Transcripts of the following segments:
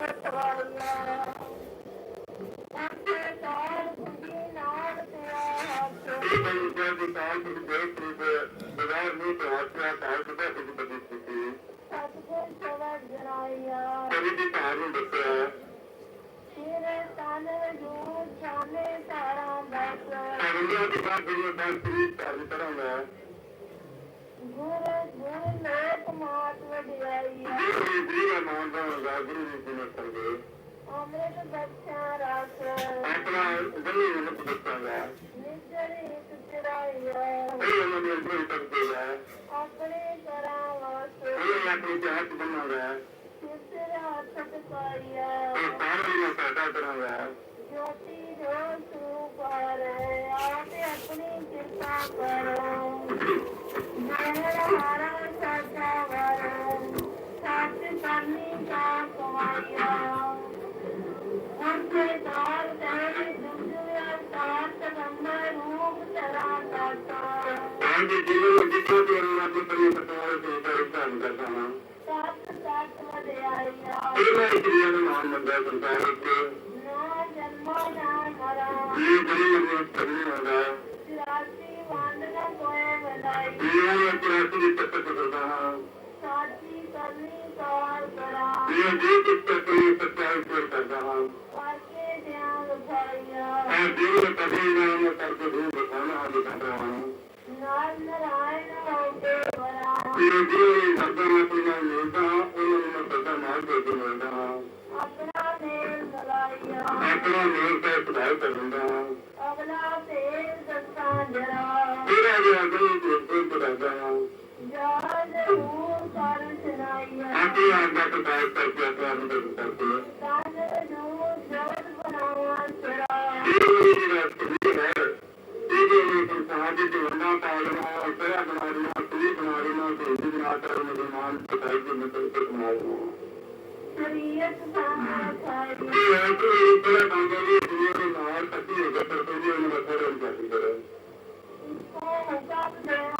ਸਵਾਈਆ ਅੰਤੇ ਤਾਲ ਕੁੰਡੀ ਨਾੜ ਤੇ ਹੱਥ ਇਹ ਬਈ ਜੇ ਸਾਲ ਦੀ ਦੇਖ ਰਹੀ ਹੈ ਬਜ਼ਾਰ ਨੂੰ ਪਹੁੰਚਿਆ ਤਾਂ ਕਿਤੇ ਕਿਤੇ ਬਦੀ ਸੀ ਸਤਿਗੁਰ ਸਵਰ ਜਨਾਈਆ ਕਦੀ ਦੀ ਤਾਰ ਨੂੰ ਦੱਸਿਆ ਤੇਰੇ ਤਨ ਜੂ ਛਾਨੇ ਤਾਰਾਂ ਬਸ ਕਰਮਿਆਂ ਦੀ ਬਾਤ ਜਿਹੜੀ ਤਾਂ ਸ੍ਰੀ ਤਾਰੀ ਤਰ੍ਹਾਂ ਹੈ ਗੁਰ ਗੁਰ ਲੋਕ ਮਾਤ ਵਡਿਆਈਆ ਇਹ ਜੀ ਦਾ ਨਾਮ ਦਾ ਗੁਰੂ ਜੀ ਦੀ ਨਸਲ ਅੰਮ੍ਰਿਤ ਬਖਸ਼ਾ ਰਸ ਆਪਣਾ ਗਲੀ ਨੂੰ ਦੱਸਾਂਗਾ ਨਿਜਰ ਇੱਕ ਚਰਾਈਆ ਇਹ ਉਹਨਾਂ ਦੇ ਅੰਦਰ ਕਰਦੇ ਹੈ ਆਪਣੇ ਕਰਾਂ ਵਸ ਇਹ ਆਪਣੀ ਜਾਤ ਬਣਾਉਂਦਾ ਸਿਰ ਹੱਥ ਟਕਾਈਆ ਇਹ ਸਾਰੇ ਨੂੰ ਸਾਡਾ ਕਰਾਂਗਾ ਜੋਤੀ ਜੋ ਸਰੂਪ ਹਰੇ ਆਪੇ ਆਪਣੀ ਕਿਰਪਾ ਕਰੋ ਜਨਰ ਹਾਰਾ ਜੀਵਨ ਵਿੱਚ ਜਿੱਥੇ ਵੀ ਉਹਨਾਂ ਦੀ ਪਰੀ ਪਤਾਰ ਦੇ ਦਰਸ਼ਨ ਕਰਦਾ ਹਾਂ। ਸੱਤ ਸੱਤ ਵਡਿਆਈਆ ਇਹ ਮੈਂ ਕਿਰਿਆ ਦਾ ਨਾਮ ਮੰਦਾ ਸੰਸਾਰ ਵਿੱਚ ਨਾ ਜਨਮਾ ਨਾ ਮਰਾ ਇਹ ਜਿਹੜੀ ਉਹ ਕਰਨੀ ਹੁੰਦਾ ਸਿਰਾਸੀ ਵੰਡ ਨਾ ਕੋਏ ਵਡਾਈ ਇਹ ਮੈਂ ਕਿਰਿਆ ਦੀ ਤੱਕ ਕਰਦਾ ਹਾਂ। ਸਾਚੀ نار نرايان اوتي ورا يي دي تپي نا نو ترتو دو بكونا او کتراني نار نرايان اوتي ورا يي دي تپي نا نو لدا او نو ترتو ما اوتي وندا اپنا نيم دلایا او ترتو مين ترتھاي ਨੂੰ ਮੈਂ ਸਰਦਾਂ ਨਾਲ ਜੋੜ ਕੇ ਮਿਲਦਾ ਹਾਂ ਆਪਣਾ ਨੇਰ ਮਲਾਈਆ ਆਪਣਾ ਮੇਲ ਤੇ ਪੜਾਈ ਕਰ ਦਿੰਦਾ ਹਾਂ ਅਗਲਾ ਤੇਰ ਦਸਾਂ ਜਰਾ ਤੇਰਾ ਵੀ ਅਗਲ ਜੋੜ ਕੇ ਪੜਾਉਂਦਾ ਹਾਂ ਜਾਨ ਹੂਰ ਕਰ ਸੁਨਾਈਆ ਆਪੇ ਕਰਕੇ ਆਪਣਾ ਅੰਦਰ ਕਰਕੇ ਤਨ ਨੂੰ ਜੋਤ ਬਣਾਵਾ ਸਰਾ ਇਹ ਜਿਹੜਾ ਸਰੀਰ ਹੈ ਇਹ ਜਿਹੜੇ ਸੰਸਾਰ ਦੇ ਜਵੰਦਾ ਪਾਲਣਾ ਉਤਰਾ ਬਣਾ ਦੇਣਾ ਸਰੀਰ ਬਣਾ ਦੇਣਾ ਤੇ ਜੀ ਬਣਾ ਕਰ ਨਿਰਮਾਣ ਪਤਾਈ ਦੇ ਮਤਲਬ ਤੇ ਬਣਾ ਦੇਣਾ ਸ਼ਰੀਅਤ ਖਾਈ ਇਹ ਹੈ ਕਿ ਇਹ ਬੜਾ ਬੰਦਾ ਦੀ ਦੁਨੀਆ ਦੇ ਨਾਲ ਕੱਟੀ ਹੋ ਗਿਆ ਪਰ ਕੋਈ ਉਹਨੂੰ ਬਖਰ ਨਹੀਂ ਜਾਂਦੀ ਕਰ ਇਸਕੋ ਹੁਕਮ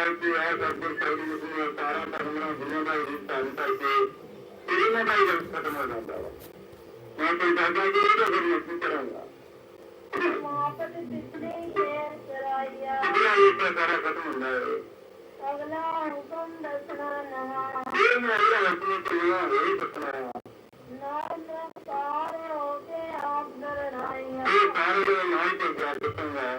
ਆਜ ਦੀ ਯਾਰ ਦੀ ਆ ਸਤਿਗੁਰ ਸਾਹਿਬ ਜੀ ਨੂੰ ਸਾਰਾ ਧਰਮਾਂ ਗੁਰੂਆਂ ਦਾ ਰੂਪ ਧਾਰਨ ਕਰਕੇ ਇਹਨਾਂ ਦਾ ਹੀ ਰਸ ਖਤਮ ਹੋ ਜਾਂਦਾ ਵਾ। ਮੈਂ ਕੋਈ ਦਾਦਾ ਜੀ ਦਾ ਫਿਰ ਮੈਂ ਕਰਾਂਗਾ? ਮਾਪਤ ਤਿਸਰੀ ਸ਼ੇਰ ਕਰਾਈਆ ਜਿਹੜਾ ਇਹ ਤਾਂ ਸਾਰਾ ਖਤਮ ਹੁੰਦਾ ਹੈ। ਅਗਲਾ ਹੁਕਮ ਦੱਸਣਾ ਨਵਾ ਇਹ ਮੈਂ ਇਹ ਆਪਣੇ ਤੇ ਇਹ ਦੱਸਣਾ ਹੈ। ਨਾਮ ਪਾਰ ਹੋ ਕੇ ਆਪ ਦਰਨਾਈਆ ਇਹ ਸਾਰੇ ਦੇ ਨਾਲ ਤੇ ਗਿਆ ਦੱਸਾਂਗਾ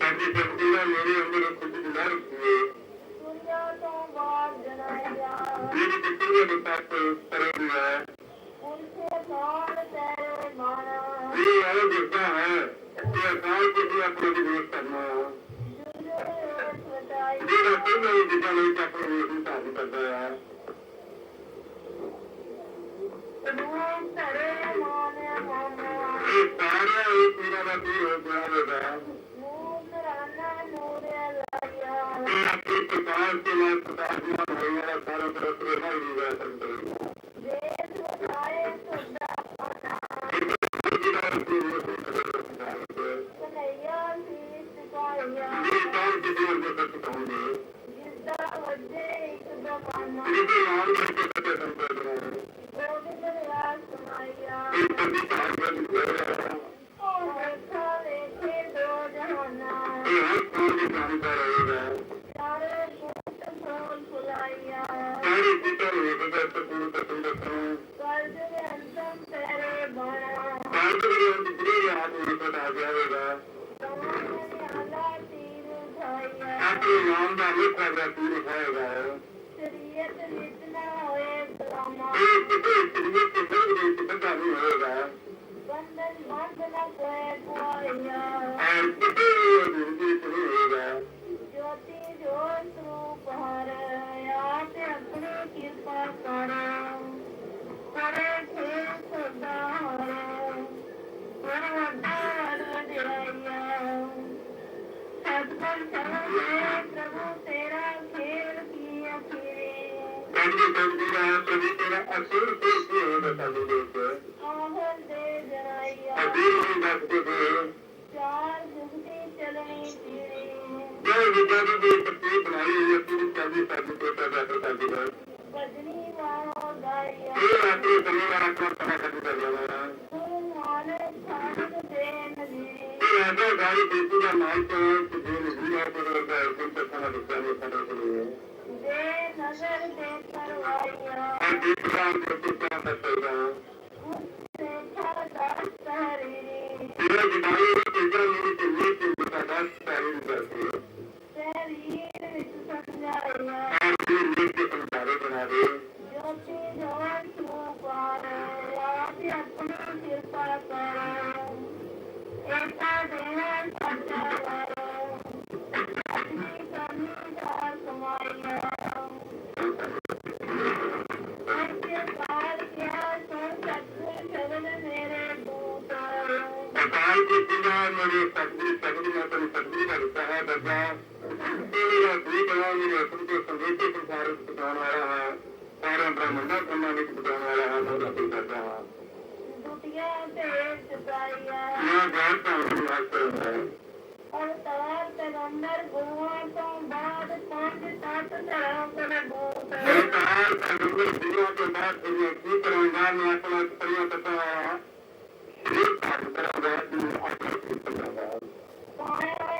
ਸਾਡੀ ਸ਼ਕਤੀ ਨਾਲ ਮੇਰੇ ਅੰਦਰ ਕੁਝ ਨਾ ਰੱਖੀਏ। ਦੁਨੀਆ ਤੋਂ ਬਾਹਰ ਜਨਾਇਆ ਮੇਰੀ ਕਿਤੇ ਵੀ ਤੱਕ ਕਰੇਗਾ ਉਨਕੇ ਨਾਲ ਤੇਰੇ ਮਾਨਾ ਇਹ ਆਇਆ ਦੇਖਦਾ ਹੈ ਇਹ ਕਾਲ ਕਿਸੇ ਆਪਣੇ ਦੀ ਵੇਖ ਕਰਨਾ ਜੁਰੇ ਸਦਾਈ ਜਿਹੜਾ ਪਹਿਲਾਂ ਹੀ ਜਿੱਦਾਂ ਲਈ ਚੱਕ ਰਿਹਾ ਸੀ ਤਾਂ ਕਰਦਾ ਹੈ। ਧਰੇ ਮਾਨ ਮਾਮਾ ਇਹ ਸਾਰਿਆਂ ਨੂੰ ਪਤਾ ਆਪਣੇ ਨਾਮ ਦਾ ਲਿਖਾ ਦਾ ਪੂਰ ਹੋਏਗਾ ਸ਼ਰੀਅਤ ਵਿੱਚ ਨਾ ਹੋਏ ਸਲਾਮਾ ਇਹ ਕਿਤੇ ਕਿਤੇ ਕਿਤੇ ਕਿਤੇ ਪਤਾ ਨਹੀਂ ਹੋਏਗਾ ਬੰਧਨ ਬੰਧ ਨਾ ਕੋਏ ਪੁਆਈਆ ਔਰ ਕਿਤੇ ਜਿੰਦਗੀ ਨਹੀਂ ਹੋਏਗਾ। ਅਸੁਰ ਤੇ ਸੀ ਹੋਏਗਾ ਸਾਡੇ ਦੇ ਉੱਤੇ ਆਹਲ ਦੇ ਜਰਾਈਆ ਅਬੀਰ ਨੂੰ ਦੱਸਦੇ ਹੋਏ ਚਾਰ ਜੁਗਤੀ ਚਲਣੀ ਤੀਰੇ ਜੋ ਵਿਚਾਰੀ ਦੇ ਪ੍ਰਤੀ ਬਣਾਈ ਹੋਈ ਆਪਣੀ ਚਾਬੀ ਸਾਡੀ ਤੇ ਪੈਦਾ ਕਰਦੀ ਹੈ ਬਜਨੀ ਵਾਹੋ ਗਾਇਆ ਇਹ ਆਪਣੇ ਸਮੇਂ ਦਾ ਰੱਖਣਾ ਪਤਾ ਕਰਦਾ ਜਾਣਾ ਗੁਰੂ ਨਾਨਕ ਸਾਧ ਦੇ ਨਦੀ ਇਹ ਐਸਾ ਗਾਈ ਬੇਟੀ ਦਾ ਮਾਲ ਤੋਂ ਕਿ ਜੇ ਨਹੀਂ ਹੈ ਪਰ ਉਹਦਾ ਕੋਈ ਤੱਕਣਾ ਦੱਸਿਆ ਨਹੀਂ ਪਤਾ ਕਰੀ ਦੇ ਨਜ਼ਰ ਦੇ ਕਰਵਾਇਆ ਹੈ ਦੇਖਾਂ ਤੇ ਪੁੱਤਾਂ ਦਾ ਸਦਾ ਉਸੇ ਖੜਾ ਸਹਰੀ ਇਹ ਜਿਦਾਈ ਇਹ ਜਿਹੜਾ ਮੇਰੀ ਜ਼ਿੰਦਗੀ ਚ ਸਤਿਗੁਰੂ ਦਾ ਦਿੱਤਾ ਹੈ ਦੱਸਾਂ ਇਹ ਮੇਰਾ ਵੀ ਬਣਾ ਮੇਰੇ ਅਸਲ ਦੇ ਸੰਦੇਸ਼ੇ ਸੰਸਾਰ ਵਿੱਚ ਪਹੁੰਚਾਉਣ ਵਾਲਾ ਹੈ ਸਾਰਾ ਬ੍ਰਹਮੰਡਾ ਕੰਮਾਂ ਵਿੱਚ ਪਹੁੰਚਾਉਣ ਵਾਲਾ ਹੈ ਮੈਂ ਰੱਬ ਕਰਦਾ ਹਾਂ ਦੁਟੀਆਂ ਤੇ ਚੁਕਾਈਆ ਮੈਂ ਜਾਣ ਤਾਂ ਨੂੰ ਆਸ ਕਰਦਾ ਹਾਂ ਅਵਤਾਰ ਪੈਗੰਬਰ ਗੁਰੂਆਂ ਤੋਂ ਬਾਅਦ ਪੰਜ ਤੱਤ ਧਰਮ ਪ੍ਰਭੂਤ ਸਰਕਾਰ ਸੰਗਤ ਦੁਨੀਆ ਤੋਂ ਬਾਅਦ ਇਹ ਕੀ ਕਰਾਂਗਾ ਮੈਂ ਆਪਣਾ ਕਰਿਆ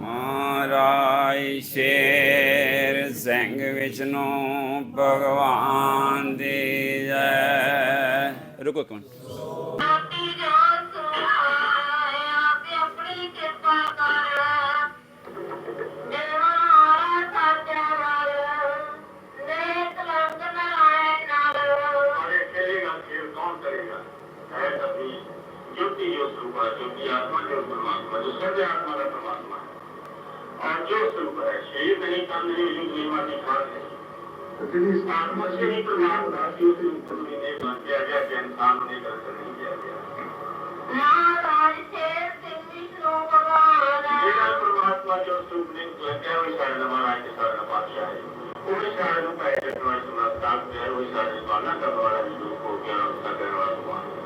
ਮਹਾਰਾਜ ਸ਼ੇਰ ਸਿੰਘ ਵਿਸ਼ਨੂੰ ਭਗਵਾਨ ਦੀ ਜੈ। ਰੁਕੋ ਇੱਕ ਮਿੰਟ। ਜੋਤੀ ਜੋਤ क्योंकि जो स्वरूप है क्योंकि आत्मा जो परमात्मा जो सद आत्मा का परमात्मा है और जो स्वरूप है शरीर नहीं काम नहीं युग नियमा की बात है आत्मा से ही परमात्मा जो स्वरूप नहीं मान दिया गया कि इंसान ने गलत नहीं किया गया परमात्मा जो स्वरूप नहीं किया गया वही सारे नमाराय के सारे पातशाह है वही सारे पहले वही समाज का वही सारे पालना करने वाला भी लोग हो गया उसका करने वाला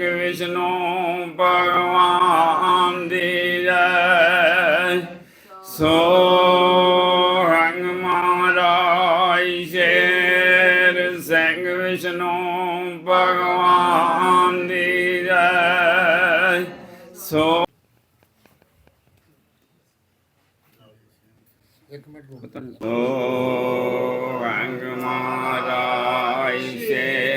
ਵਿਸ਼ਨੂੰ ਭਗਵਾਨ ਦੀ ਜੈ। ਸੋ ਹੰਗ ਮਹਾਰਾਜ ਸ਼ੇਰ ਸਿੰਘ ਵਿਸ਼ਨੂੰ ਭਗਵਾਨ ਦੀ ਜੈ। ਸੋ ਸੋ ਹੰਗ ਮਹਾਰਾਜ ਸ਼ੇਰ ਸਿੰਘ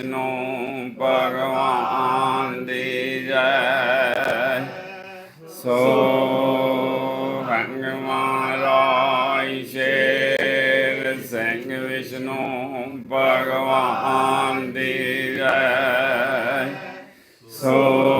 ਵਿਸ਼ਨੂੰ ਭਗਵਾਨ ਦੀ ਜੈ। ਸੋ ਹੰਗ ਮਹਾਰਾਜ ਸ਼ੇਰ ਸਿੰਘ ਵਿਸ਼ਨੂੰ ਭਗਵਾਨ ਦੀ ਜੈ। ਸੋ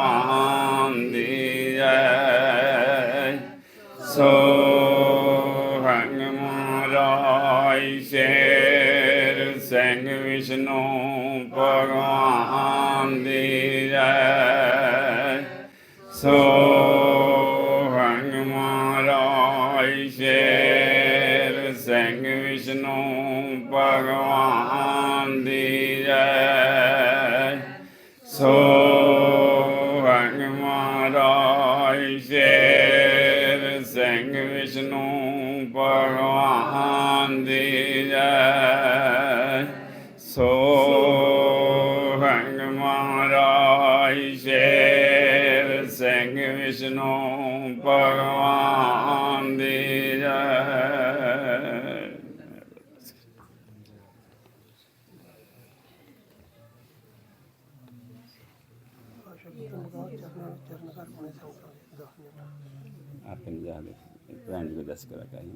ਸੋ ਹੰਗ ਮਹਾਰਾਜ ਸ਼ੇਰ ਸਿੰਘ ਵਿਸ਼ਨੂੰ ਭਗਵਾਨ ਦੀ ਜੈ ਆਪਣੇ ਜਾ ਕੇ ਭੈਣ ਜੀ ਕੋ ਦੱਸ ਕਰਾ ਕਹੀਂ